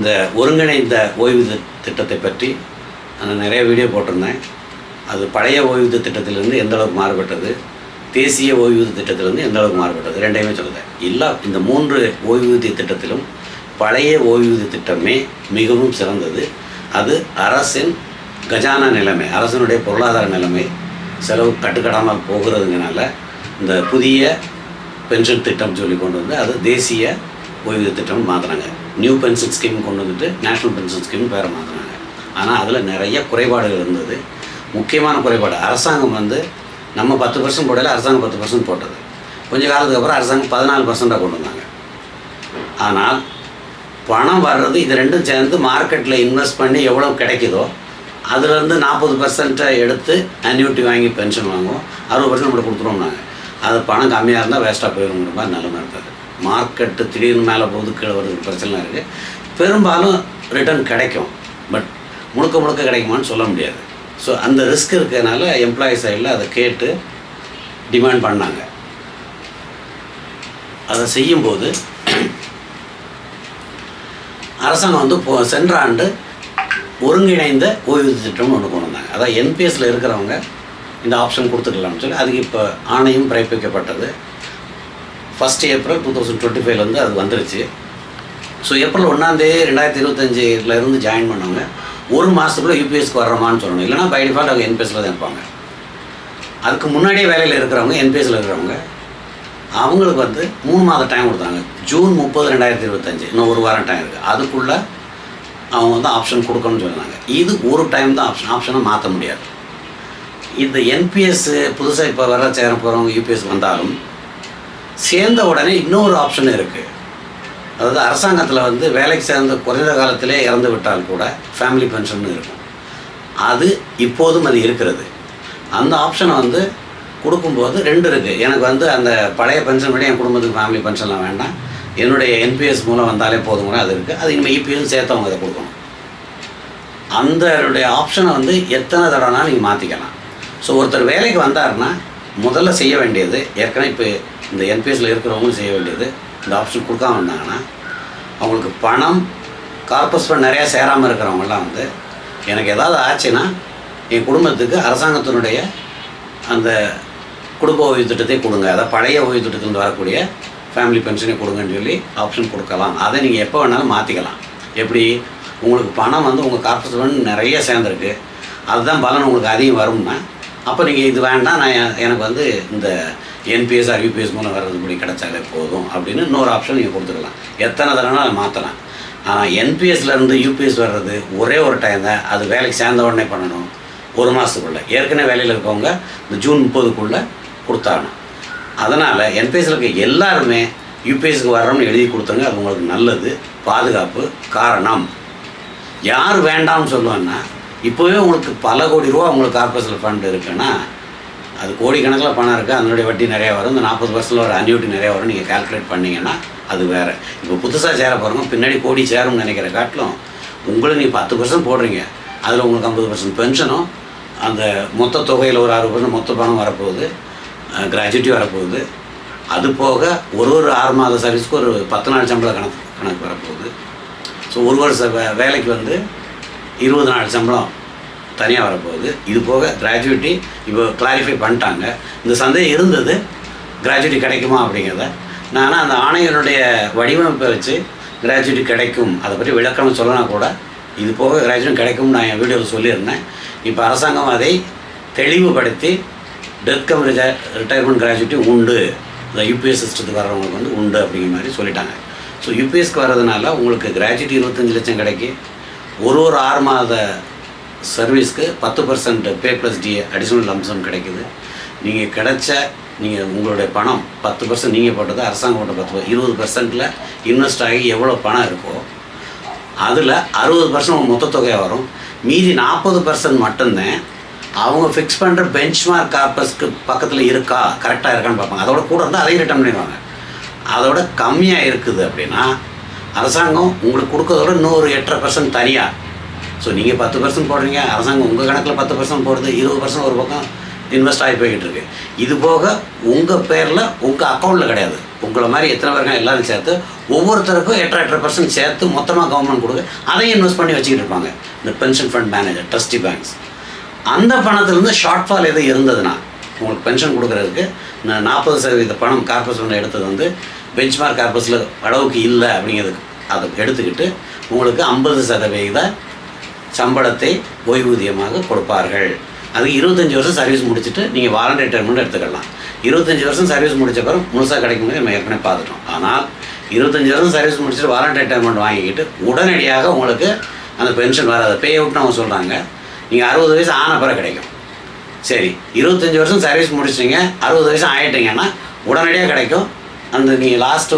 இந்த ஒருங்கிணைந்த ஓய்வு திட்டத்தை பற்றி நான் நிறைய வீடியோ போட்டிருந்தேன். அது பழைய ஓய்வூதிய திட்டத்திலிருந்து எந்த அளவுக்கு மாறுபட்டது தேசிய ஓய்வூதிய திட்டத்திலிருந்து எந்த அளவுக்கு மாறுபட்டது ரெண்டையுமே சொல்லுதேன் எல்லா இந்த மூன்று ஓய்வூதிய திட்டத்திலும் பழைய ஓய்வூதிய திட்டமே மிகவும் சிறந்தது. அது அரசின் கஜானா நிலைமை அரசனுடைய பொருளாதார நிலைமை செலவு கட்டுக்கடாமல் போகிறதுனால இந்த புதிய பென்ஷன் திட்டம் சொல்லி கொண்டு வந்து அது தேசிய ஓய்வூதிய திட்டம்னு மாற்றினாங்க நியூ பென்ஷன் ஸ்கீம் கொண்டு வந்துட்டு நேஷ்னல் பென்ஷன் ஸ்கீம் பேரை மாற்றினாங்க ஆனால் அதில் நிறைய குறைபாடுகள் இருந்தது. முக்கியமான குறைபாடு அரசாங்கம் வந்து நம்ம பத்து பர்சன்ட் போடல அரசாங்கம் பத்து பர்சன்ட் போட்டது. கொஞ்ச காலத்துக்கு அப்புறம் அரசாங்கம் பதினாலு பர்சண்ட்டாக கொண்டு வந்தாங்க. ஆனால் பணம் வர்றது இது ரெண்டும் சேர்ந்து மார்க்கெட்டில் இன்வெஸ்ட் பண்ணி எவ்வளோ கிடைக்குதோ அதுலேருந்து நாற்பது பர்சன்ட்டை எடுத்து அன்யூட்டி வாங்கி பென்ஷன் வாங்குவோம். அறுபது பர்சன்ட் நம்மளை கொடுத்துருவோம்னாங்க. அது பணம் கம்மியாக இருந்தால் வேஸ்ட்டாக போயிடுங்கிற மாதிரி நிலமை இருந்தது. மார்க்கெட்டு திடீர்னு மேலே போகுது கீழே வருது பிரச்சனை இருக்குது பெரும்பாலும் ரிட்டர்ன் கிடைக்கும். பட் முழுக்க முழுக்க கிடைக்குமான்னு சொல்ல முடியாது. ஸோ அந்த ரிஸ்க் இருக்கிறதுனால எம்ப்ளாயி சைடில் அதை கேட்டு டிமாண்ட் பண்ணாங்க. அதை செய்யும்போது அரசாங்கம் வந்து இப்போ சென்ற ஆண்டு ஒருங்கிணைந்த ஓய்வூதிய திட்டம்னு ஒன்று கொண்டு வந்தாங்க. அதான் என்பிஎஸ்சில் இருக்கிறவங்க இந்த ஆப்ஷன் கொடுத்துக்கலாம்னு சொல்லி அதுக்கு இப்போ ஆணையம் பிறப்பிக்கப்பட்டது. First April two thousand twenty ஃபைவ்லேருந்து அது வந்துருச்சு. ஸோ ஏப்ரல் ஒன்றாந்தேதி ரெண்டாயிரத்தி இருபத்தஞ்சிலேருந்து ஜாயின் பண்ணவங்க ஒரு மாதத்துக்குள்ளே யூபிஎஸ்க்கு வர்றோமான்னு சொல்லணும். இல்லைனா பை டிஃபால்ட் அவங்க என்பிஎஸில் தான் இருப்பாங்க. அதுக்கு முன்னாடியே வேலையில் இருக்கிறவங்க என்பிஎஸில் இருக்கிறவங்க அவங்களுக்கு வந்து மூணு மாத டைம் கொடுத்தாங்க. ஜூன் முப்பது ரெண்டாயிரத்தி இருபத்தஞ்சி. இன்னும் ஒரு வாரம் டைம் இருக்குது அதுக்குள்ளே அவங்க வந்து ஆப்ஷன் கொடுக்கணும்னு சொன்னாங்க. இது ஒரு டைம் தான் ஆப்ஷன் ஆப்ஷனை மாற்ற முடியாது. இந்த என்பிஎஸ் புதுசாக இப்போ வர சேர போகிறவங்க யூபிஎஸ் வந்தாலும் சேர்ந்த உடனே இன்னொரு ஆப்ஷன் இருக்குது அதாவது அரசாங்கத்தில் வந்து வேலைக்கு சேர்ந்த குறைந்த காலத்திலே இறந்து விட்டால் கூட ஃபேமிலி பென்ஷன் இருக்கும். அது இப்போதும் அது இருக்கிறது. அந்த ஆப்ஷனை வந்து கொடுக்கும்போது ரெண்டு இருக்குது எனக்கு வந்து அந்த பழைய பென்ஷன் விட என் குடும்பத்துக்கு ஃபேமிலி பென்ஷன்லாம் வேண்டாம். என்னுடைய என்பிஎஸ் மூலம் வந்தாலே போதுங்கிற அது இருக்குது அது இனிமேல் இபிஎஸ் சேர்த்தவங்க அதை கொடுக்கணும். அந்த ஆப்ஷனை வந்து எத்தனை தடவைனா நீங்கள் மாற்றிக்கலாம் ஸோ ஒருத்தர் வேலைக்கு வந்தாருன்னா முதல்ல செய்ய வேண்டியது ஏற்கனவே இப்போ இந்த என்பிஎஸ்சில் இருக்கிறவங்களும் செய்ய வேண்டியது இந்த ஆப்ஷன் கொடுக்காம இருந்தாங்கன்னா அவங்களுக்கு பணம் கார்பஸ் ஃபண்ட் நிறையா சேராமல் இருக்கிறவங்கலாம் வந்து எனக்கு ஏதாவது ஆச்சுன்னா என் குடும்பத்துக்கு அரசாங்கத்தினுடைய அந்த குடும்ப ஓய்வு திட்டத்தை கொடுங்க. அதாவது பழைய ஓய்வு திட்டத்திலிருந்து வரக்கூடிய ஃபேமிலி பென்ஷனை கொடுங்கன்னு சொல்லி ஆப்ஷன் கொடுக்கலாம். அதை நீங்கள் எப்போ வேணாலும் மாற்றிக்கலாம் எப்படி? உங்களுக்கு பணம் வந்து உங்கள் கார்பஸ் ஃபண்ட் நிறைய சேர்ந்துருக்கு. அதுதான் பலன் உங்களுக்கு அதிகம் வரும்னா அப்போ நீங்கள் இது வேண்டாம் நான் எனக்கு வந்து இந்த என்பிஎஸ் ஆர் யூபிஎஸ் மூலம் வர்றதுபடி கிடைச்சாலே போதும் அப்படின்னு இன்னொரு ஆப்ஷன் நீங்கள் கொடுத்துக்கலாம். எத்தனை தடவை அதை மாற்றலாம் ஆனால் என்பிஎஸ்லேருந்து யூபிஎஸ் வர்றது ஒரே ஒரு டைம் தான் அது வேலைக்கு சேர்ந்த உடனே பண்ணணும். ஒரு மாதத்துக்குள்ளே ஏற்கனவே வேலையில் இருக்கவங்க இந்த ஜூன் முப்பதுக்குள்ளே கொடுத்தாகணும். அதனால் என்பிஎஸ்ல இருக்க எல்லாருமே யூபிஎஸ்க்கு வர்றோம்னு எழுதி கொடுத்தாங்க அது உங்களுக்கு நல்லது பாதுகாப்பு காரணம். யார் வேண்டாம்னு சொல்லுவேன்னா இப்போவே உங்களுக்கு பல கோடி ரூபா உங்களுக்கு கார்பரேஷன் ஃபண்ட் இருக்குன்னா அது கோடிக்கணக்கில் பணம் இருக்குது அதனுடைய வட்டி நிறையா வரும் இந்த நாற்பது பர்சன்ட் ஒரு அன்யூட்டி நிறையா வரும் நீங்கள் கால்குலேட் பண்ணிங்கன்னா அது வேறு. இப்போ புதுசாக சேர போகிறவங்க பின்னாடி கோடி சேரும்னு நினைக்கிற காட்டிலும் உங்களுக்கு நீங்கள் பத்து பர்சன்ட் போடுறீங்க. அதில் உங்களுக்கு ஐம்பது பர்சன்ட் பென்ஷனும் அந்த மொத்த தொகையில் ஒரு அறுபது பர்சன்ட் மொத்த பணம் வரப்போகுது கிராஜுவிட்டி வரப்போகுது. அது போக ஒரு ஒரு ஆறு மாத சர்வீஸ்க்கு ஒரு பத்து நாள் சம்பளம் கணக்கு கணக்கு வரப்போகுது. ஸோ ஒரு வருஷ வே வேலைக்கு வந்து இருபது நாள் சம்பளம் தனியாக வரப்போகுது. இது போக கிராஜுவேட்டி இப்போ கிளாரிஃபை பண்ணிட்டாங்க. இந்த சந்தேகம் இருந்தது கிராஜுவேட்டி கிடைக்குமா அப்படிங்கிறத. நான் அந்த ஆணையனுடைய வடிவமைப்பை வச்சு கிராஜுவிட்டி கிடைக்கும். அதை பற்றி விளக்கணும் சொல்லனா கூட இது போக கிராஜுவேட் கிடைக்கும்னு நான் என் வீடியோவில் சொல்லியிருந்தேன். இப்போ அரசாங்கம் அதை தெளிவுபடுத்தி டெத் கம் ரிட்டையர்மெண்ட் கிராஜுவேட்டி உண்டு. இந்த யூபிஎஸ் சிஸ்டத்துக்கு வர்றவங்களுக்கு வந்து உண்டு அப்படிங்கிற மாதிரி சொல்லிட்டாங்க. ஸோ யூபிஎஸ்க்கு வர்றதுனால உங்களுக்கு கிராஜுவேட்டி இருபத்தஞ்சி லட்சம் கிடைக்கி. ஒரு ஒரு ஆறு மாத சர்வீஸ்க்கு பத்து percent pay plus D additional அம்சம் கிடைக்குது. நீங்கள் கிடைச்ச நீங்கள் உங்களுடைய பணம் பத்து பர்சன்ட் நீங்கள் போட்டது அரசாங்கம் போட்ட பத்து இருபது பர்சன்ட்டில் இன்வெஸ்ட் ஆகி எவ்வளோ பணம் இருக்கோ அதில் அறுபது பர்சன்ட் மொத்த தொகையாக வரும். மீதி நாற்பது பர்சன்ட் மட்டும்தான் அவங்க ஃபிக்ஸ் பண்ணுற பெஞ்ச்மார்க் கார்பஸ்க்கு பக்கத்தில் இருக்கா கரெக்டாக இருக்கான்னு பார்ப்பாங்க. அதோட கூட இருந்தால் அதையும் ரிட்டர்ன் பண்ணிடுவாங்க. அதோட கம்மியாக இருக்குது அப்படின்னா அரசாங்கம் உங்களுக்கு கொடுக்கறதோட இன்னொரு எட்டரை பர்சன்ட் தனியாக ஸோ நீங்கள் பத்து பர்சன்ட் போடுறீங்க அரசாங்கம் உங்கள் கணக்கில் பத்து பர்சன்ட் போடுறது இருபது பர்சன்ட் ஒரு பக்கம் இன்வெஸ்ட் ஆகி போய்கிட்டு இருக்கு. இது போக உங்கள் பேரில் உங்கள் அக்கௌண்ட்டில் கிடையாது. உங்களை மாதிரி எத்தனை பேருங்க எல்லாரும் சேர்த்து ஒவ்வொருத்தருக்கும் எட்டரை எட்டரை பர்சன்ட் சேர்த்து மொத்தமாக கவர்மெண்ட் கொடுக்க அதையும் இன்வெஸ்ட் பண்ணி வச்சுக்கிட்டு இருப்பாங்க. இந்த pension fund manager trustee banks அந்த பணத்துலேருந்து ஷார்ட் ஃபால் எதுவும் இருந்ததுன்னா உங்களுக்கு பென்ஷன் கொடுக்குறதுக்கு நான் நாற்பது சதவீத பணம் கார்பஸ் எடுத்தது வந்து பெஞ்ச்மார்க் கார்பஸில் அளவுக்கு இல்லை அப்படிங்கிறதுக்கு அதை எடுத்துக்கிட்டு உங்களுக்கு ஐம்பது சதவீத சம்பளத்தை ஓய்வூதியமாக கொடுப்பார்கள். அதுக்கு இருபத்தஞ்சி வருஷம் சர்வீஸ் முடிச்சுட்டு நீங்கள் வாலண்டரி ரிட்டைர்மெண்ட் எடுத்துக்கலாம். இருபத்தஞ்சி வருஷம் சர்வீஸ் முடித்த பிறகு முழுசாக கிடைக்கும் நம்ம ஏற்கனவே பார்த்துட்டோம். ஆனால் இருபத்தஞ்சி வருஷம் சர்வீஸ் முடிச்சுட்டு வாலண்டரி ரிட்டைர்மெண்ட் வாங்கிக்கிட்டு உடனடியாக உங்களுக்கு அந்த பென்ஷன் வராது. பே அவுட்னு அவங்க சொல்கிறாங்க நீங்கள் அறுபது வயசு ஆன பிறகு கிடைக்கும். சரி இருபத்தஞ்சி வருஷம் சர்வீஸ் முடிச்சிட்டிங்க அறுபது வயசு ஆகிட்டீங்கன்னா உடனடியாக கிடைக்கும். அந்த நீங்கள் லாஸ்ட்டு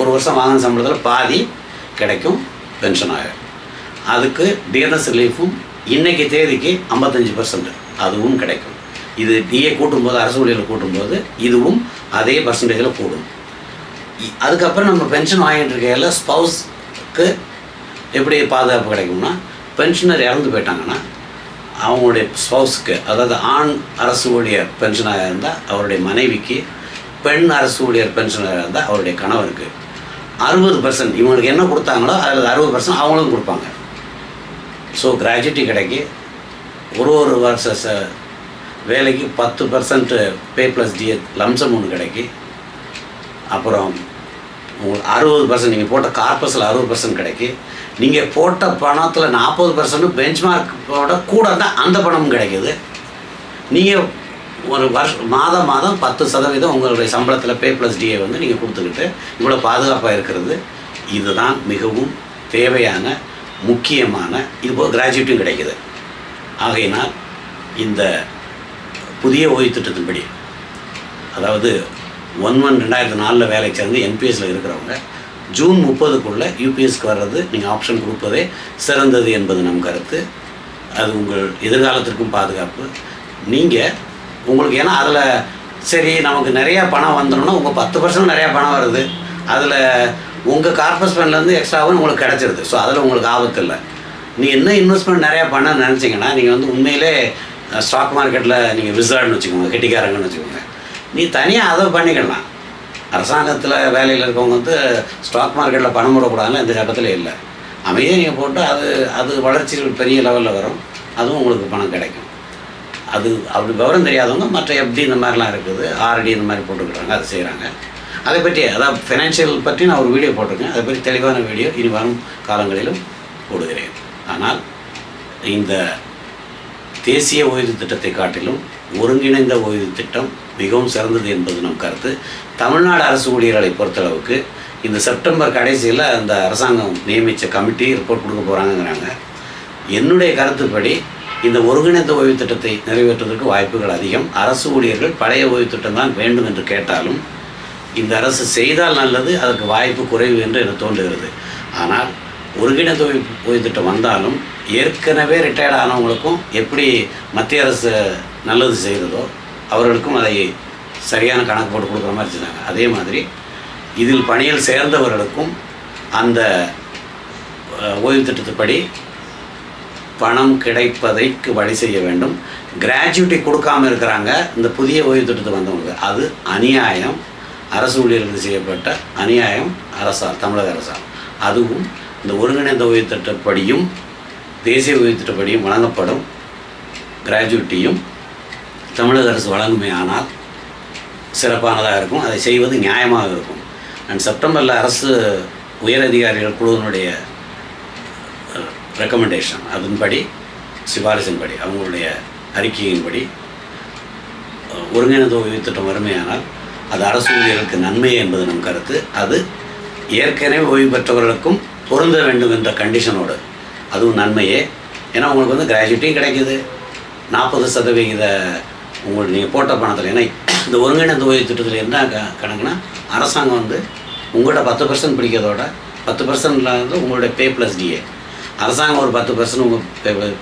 ஒரு வருஷம் வாங்கின சம்பளத்தில் பாதி கிடைக்கும் பென்ஷன் ஆகும் அதுக்கு டிஎன்எஸ் ரிலீஃபும் இன்றைக்கி தேதிக்கு ஐம்பத்தஞ்சு பர்சன்ட் அதுவும் கிடைக்கும். இது டிஏ கூட்டும்போது அரசு ஊழியர்கள் கூட்டும்போது இதுவும் அதே பர்சன்டேஜில் கூடும். அதுக்கப்புறம் நம்ம பென்ஷன் வாங்கிட்டு இருக்கையில் ஸ்பவுஸ்க்கு எப்படி பாதுகாப்பு கிடைக்கும்னா பென்ஷனர் இறந்து போயிட்டாங்கன்னா அவங்களுடைய ஸ்பவுஸ்க்கு அதாவது ஆண் அரசு ஊழியர் பென்ஷனாக இருந்தால் அவருடைய மனைவிக்கு பெண் அரசு ஊழியர் பென்ஷனாக இருந்தால் அவருடைய கணவருக்கு அறுபது பர்சன்ட் இவங்களுக்கு என்ன கொடுத்தாங்களோ அதில் அறுபது பர்சன்ட் அவங்களும் கொடுப்பாங்க. ஸோ கிராஜுவிட்டி கிடைக்கி. ஒரு ஒரு வருஷ வேலைக்கு பத்து percent pay plus DA lump sum ஒன்று கிடைக்கி. அப்புறம் உங்களுக்கு அறுபது பர்சன்ட் நீங்கள் போட்ட கார்பஸில் அறுபது பர்சன்ட் கிடைக்கி. நீங்கள் போட்ட பணத்தில் நாற்பது பர்சன்ட் பெஞ்ச்மார்க்கோட கூட தான் அந்த பணமும் கிடைக்கிது. நீங்கள் ஒரு வருஷ மாதம் மாதம் பத்து சதவீதம் உங்களுடைய சம்பளத்தில் பே ப்ளஸ் டிஏ வந்து நீங்கள் கொடுத்துக்கிட்டு இவ்வளோ பாதுகாப்பாக இருக்கிறது. இதுதான் மிகவும் தேவையான முக்கியமான இது போக கிராஜுவிட்டியும் கிடைக்குது. ஆகையினால் இந்த புதிய ஓய்வு திட்டத்தின்படி அதாவது ஒன் ஒன் ரெண்டாயிரத்தி நாலில் வேலைக்கு சேர்ந்து என்பிஎஸ்சில் இருக்கிறவங்க ஜூன் முப்பதுக்குள்ளே யூபிஎஸ்க்கு வர்றது நீங்கள் ஆப்ஷன் கொடுப்பதே சிறந்தது என்பது நம் கருத்து. அது உங்கள் எதிர்காலத்திற்கும் பாதுகாப்பு. நீங்கள் உங்களுக்கு ஏன்னா அதில் சரி நமக்கு நிறையா பணம் வந்துடணும் உங்கள் பத்து பர்சன்ட் நிறையா பணம் வருது. அதில் உங்கள் கார்பஸ் ஃபண்ட்லேருந்து எக்ஸ்ட்ராவும் உங்களுக்கு கிடச்சிருது. ஸோ அதில் உங்களுக்கு ஆபத்து இல்லை. நீ என்ன இன்வெஸ்ட்மெண்ட் நிறையா பண்ண நினச்சிங்கன்னா நீங்கள் வந்து உண்மையிலே ஸ்டாக் மார்க்கெட்டில் நீங்கள் விசார்ட்னு வச்சுக்கோங்க கெட்டிக்காரங்கன்னு வச்சுக்கோங்க. நீ தனியாக அதை பண்ணிக்கலாம். அரசாங்கத்தில் வேலையில் இருக்கவங்க வந்து ஸ்டாக் மார்க்கெட்டில் பணம் போடக்கூடாதுன்னு எந்த சட்டத்தில் இல்லை. அமைதியாக நீங்கள் போட்டு அது அது வளர்ச்சி பெரிய லெவலில் வரும். அதுவும் உங்களுக்கு பணம் கிடைக்கும். அது அப்படி விவரம் தெரியாதவங்க மற்ற எஃப்டி இந்த மாதிரிலாம் இருக்குது ஆர்டி இந்த மாதிரி போட்டுக்கிறாங்க அதை செய்கிறாங்க அதை பற்றி அதாவது ஃபினான்ஷியல் பற்றி நான் ஒரு வீடியோ போட்டிருக்கேன். அதை பற்றி தெளிவான வீடியோ இனி வரும் காலங்களிலும் போடுகிறேன். ஆனால் இந்த தேசிய ஓய்வு திட்டத்தை காட்டிலும் ஒருங்கிணைந்த ஓய்வு திட்டம் மிகவும் சிறந்தது என்பது நம் கருத்து. தமிழ்நாடு அரசு ஊழியர்களை பொறுத்தளவுக்கு இந்த செப்டம்பர் கடைசியில் அந்த அரசாங்கம் நியமித்த கமிட்டி ரிப்போர்ட் கொடுக்க போகிறாங்கங்கிறாங்க என்னுடைய கருத்துப்படி இந்த ஒருங்கிணைந்த ஓய்வு திட்டத்தை நிறைவேற்றுவதற்கு வாய்ப்புகள் அதிகம். அரசு ஊழியர்கள் பழைய ஓய்வு திட்டம் தான் வேண்டும் என்று கேட்டாலும் இந்த அரசு செய்தால் நல்லது அதற்கு வாய்ப்பு குறைவு என்று எனக்கு தோன்றுகிறது. ஆனால் ஒருங்கிணைந்த ஓய்வு ஓய்வு திட்டம் வந்தாலும் ஏற்கனவே ரிட்டையர்ட் ஆனவங்களுக்கும் எப்படி மத்திய அரசு நல்லது செய்கிறதோ அவர்களுக்கும் அதை சரியான கணக்கு போட்டு கொடுக்குற மாதிரி செஞ்சாங்க. அதே மாதிரி இதில் பணியில் சேர்ந்தவர்களுக்கும் அந்த ஓய்வு திட்டத்துப்படி பணம் கிடைப்பதைக்கு வழி செய்ய வேண்டும். கிராஜுவிட்டி கொடுக்காமல் இருக்கிறாங்க. இந்த புதிய ஓய்வு திட்டத்துக்கு வந்தவங்க அது அநியாயம். அரசு ஊழியர்களுக்கு செய்யப்பட்ட அநியாயம். அரசால் தமிழக அரசால். அதுவும் இந்த ஒருங்கிணைந்த ஓய்வு திட்டப்படியும் தேசிய ஓய்வு திட்டப்படியும் வழங்கப்படும். கிராஜுவிட்டியும் தமிழக அரசு வழங்குமே ஆனால் சிறப்பானதாக இருக்கும். அதை செய்வது நியாயமாக இருக்கும். அண்ட் செப்டம்பரில் அரசு உயரதிகாரிகள் குழுவினுடைய ரெக்கமெண்டேஷன் அதன்படி சிபாரிசின்படி அவங்களுடைய அறிக்கையின்படி ஒருங்கிணைந்த ஓய்வு திட்டம் வறுமையானால் அது அரசு ஊழியர்களுக்கு நன்மை என்பது நம் கருத்து. அது ஏற்கனவே ஓய்வு பெற்றவர்களுக்கும் பொருந்த வேண்டும் என்ற கண்டிஷனோடு அதுவும் நன்மையே. ஏன்னா உங்களுக்கு வந்து கிராஜுவேட்டியும் கிடைக்குது. நாற்பது சதவிகித உங்களுக்கு நீங்கள் போட்ட பணத்தில். ஏன்னா இந்த ஒருங்கிணைந்த ஓய்வு திட்டத்தில் என்ன க கணக்குனா அரசாங்கம் வந்து உங்கள்கிட்ட பத்து பர்சன்ட் பிடிக்கிறதோட பத்து பர்சன்ட்ல வந்து உங்களுடைய பே ப்ளஸ் டிஏ அரசாங்கம் ஒரு பத்து பர்சன்ட் உங்கள்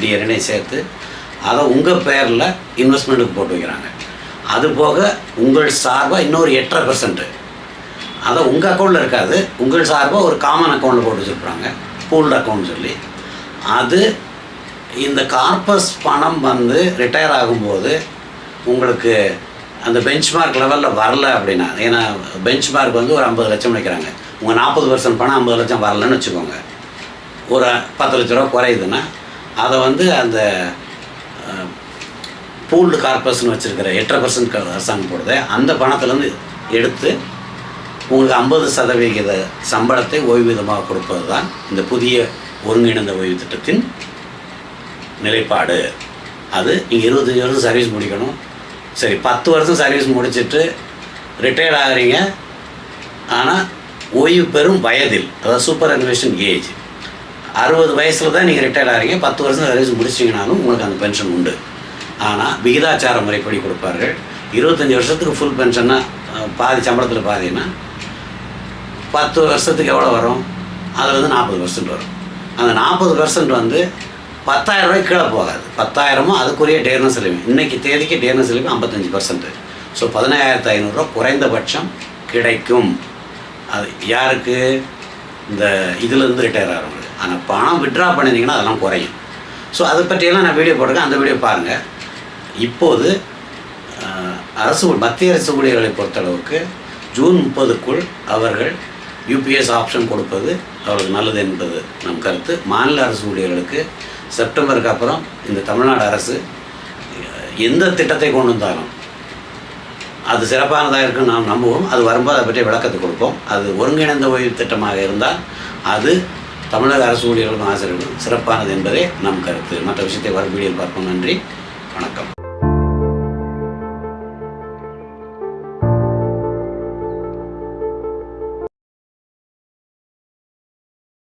டிஎன்ஏ சேர்த்து அதை உங்கள் பேரில் இன்வெஸ்ட்மெண்ட்டுக்கு போட்டு வைக்கிறாங்க. அது போக உங்கள் சார்பாக இன்னொரு எட்டரை பர்சன்ட்டு அதை உங்கள் அக்கௌண்ட்டில் இருக்காது. உங்கள் சார்பாக ஒரு காமன் அக்கௌண்ட்டில் போட்டு வச்சுருப்பாங்க. பூல்டு அக்கௌண்ட் சொல்லி. அது இந்த கார்பஸ் பணம் வந்து ரிட்டையர் ஆகும்போது உங்களுக்கு அந்த பெஞ்ச் மார்க் லெவலில் வரல அப்படின்னா ஏன்னா பெஞ்ச் மார்க் வந்து ஒரு ஐம்பது லட்சம் வைக்கிறாங்க. உங்கள் நாற்பது பர்சன்ட் பணம் ஐம்பது லட்சம் வரலன்னு வச்சுக்கோங்க. ஒரு பத்து லட்ச ரூபா குறையுதுன்னா அதை வந்து அந்த பூல்டு கார்பஸ்னு வச்சுருக்கிற எட்டரை பர்சன்ட் அரசாங்கம் போடுது. அந்த பணத்துலேருந்து எடுத்து உங்களுக்கு ஐம்பது சதவிகித சம்பளத்தை ஓய்வூதியமாக கொடுப்பது தான் இந்த புதிய ஒருங்கிணைந்த ஓய்வு திட்டத்தின் நிலைப்பாடு. அது நீங்கள் இருபத்தஞ்சி வருஷம் சர்வீஸ் முடிக்கணும். சரி பத்து வருஷம் சர்வீஸ் முடிச்சிட்டு ரிட்டையர்ட் ஆகுறீங்க. ஆனால் ஓய்வு பெறும் வயதில் அதாவது சூப்பர் அனிவேஷன் ஏஜ் அறுபது வயசில் தான் நீங்கள் ரிட்டையர் ஆகிறீங்க பத்து வருஷம் சர்வீஸ் முடிச்சிங்கனாலும் உங்களுக்கு அந்த பென்ஷன் உண்டு. ஆனால் விகிதாச்சார முறைப்படி கொடுப்பார்கள். இருபத்தஞ்சி வருஷத்துக்கு ஃபுல் பென்ஷன்னா பாதி சம்பளத்தில் பாதின்னா பத்து வருஷத்துக்கு எவ்வளோ வரும்? அதில் வந்து நாற்பது பர்சன்ட் வரும். அந்த நாற்பது பர்சன்ட் வந்து பத்தாயிரம் ரூபாய்க்கு கீழே போகாது. பத்தாயிரமும் அதுக்குரிய டேர்னஸ் செலவு இன்னைக்கு தேதிக்கு டேர்னஸ் செலவு ஐம்பத்தஞ்சு பர்சன்ட் ஸோ பதினாயிரத்து ஐநூறுரூவா குறைந்தபட்சம் கிடைக்கும். அது யாருக்கு? இந்த இதுலேருந்து ரிட்டையர் ஆகிறவங்க ஆனால் பணம் விட்ரா பண்ணியிருந்தீங்கன்னா அதெல்லாம் குறையும். ஸோ அதை பற்றியெல்லாம் நான் வீடியோ போட்டிருக்கேன். அந்த வீடியோ பாருங்கள் இப்போது அரசு மத்திய அரசு ஊழியர்களை பொறுத்தளவுக்கு ஜூன் முப்பதுக்குள் அவர்கள் யூபிஎஸ் ஆப்ஷன் கொடுப்பது அவர்களுக்கு நல்லது என்பது நம் கருத்து. மாநில அரசு ஊழியர்களுக்கு செப்டம்பருக்கு அப்புறம் இந்த தமிழ்நாடு அரசு எந்த திட்டத்தை கொண்டு வந்தாலும் அது சிறப்பானதாக இருக்குன்னு நாம் நம்புவோம். அது வரும்போது அதை பற்றி விளக்கத்தை கொடுப்போம். அது ஒருங்கிணைந்த ஓய்வு திட்டமாக இருந்தால் அது தமிழக அரசு ஊழியர்களும் ஆசிரியர்களும் சிறப்பானது என்பதே நம் கருத்து. மற்ற விஷயத்தை வரும் வீடியோவில் பார்ப்போம். நன்றி. வணக்கம்.